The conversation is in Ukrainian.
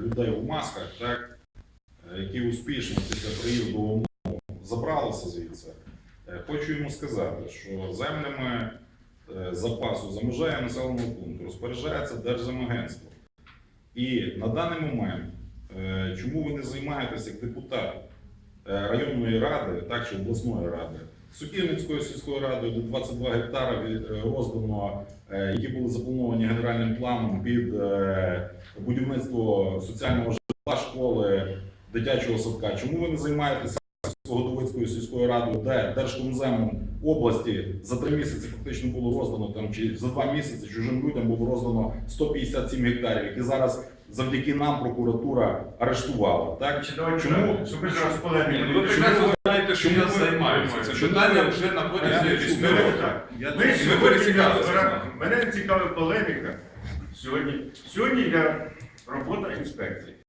людей у масках, так, е, які успішно після приїзду в ОМОН забралися звідси. Е, Хочу йому сказати, що землями е, запасу за межею населеного пункту розпоряджається Держземагентство. І на даний момент, чому ви не займаєтесь як депутат районної ради, так чи обласної ради, Сукільницькою сільською радою, де 22 гектари від- е, роздано, які були заплановані генеральним планом під будівництво соціального житла, школи, дитячого садка. Чому ви не займаєтеся Годовицькою сільською радою, де Держкомземом області за три місяці фактично було роздано там чи за два місяці чужим людям було роздано 157 гектарів, які зараз завдяки нам прокуратура арештувала. Так Давайте Чому? ви прекрасно знаєте, що я займаюся. Це питання вже пересікалися. я- Мене цікавить полеміка. Сьогодні, сьогодні я робота інспекції.